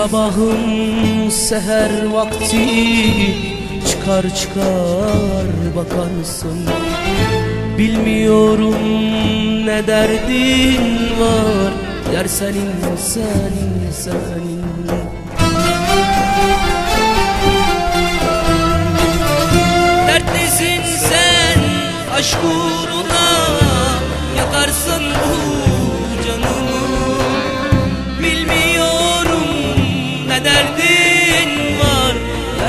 sabahın seher vakti Çıkar çıkar bakarsın. Bilmiyorum ne derdin var Yer senin senin senin. Dertlisin sen aşk uğruna Yakarsın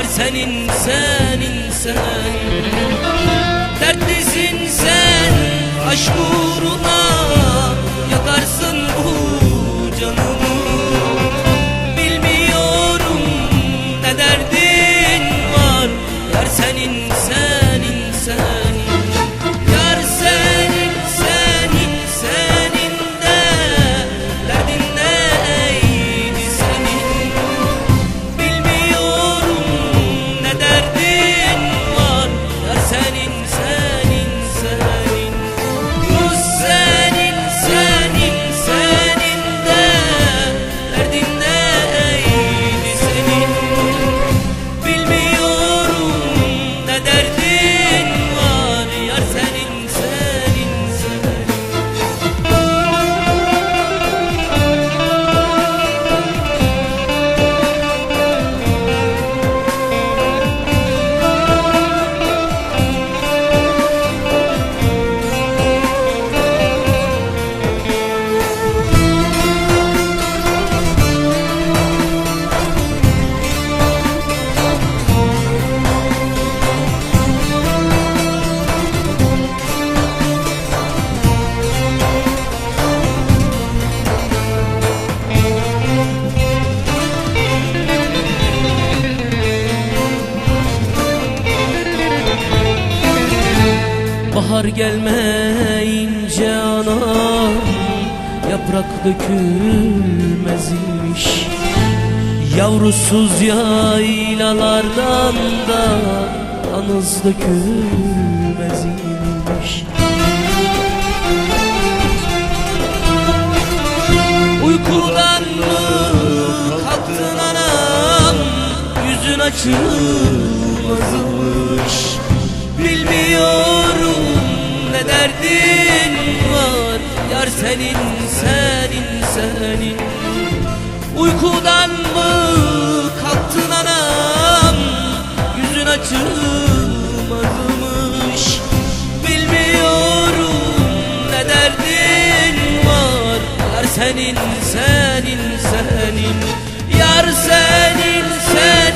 Yer senin senin senin Dertlisin sen aşk uğruna Bahar gelmeyince anam Yaprak dökülmez imiş Yavrusuz yaylalardan da Anız dökülmez imiş Uykudan mı kalktın anam? Yüzün açılmazmış derdin var Yar senin senin senin. Uykudan mı kalktın anam Yüzün açılmazmış Bilmiyorum ne derdin var Yar senin senin senin. Yar senin senin.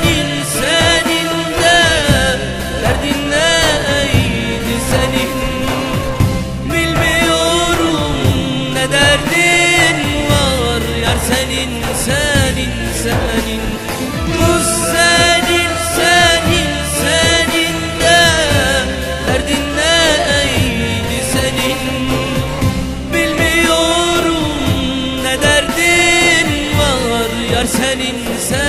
Yar seninse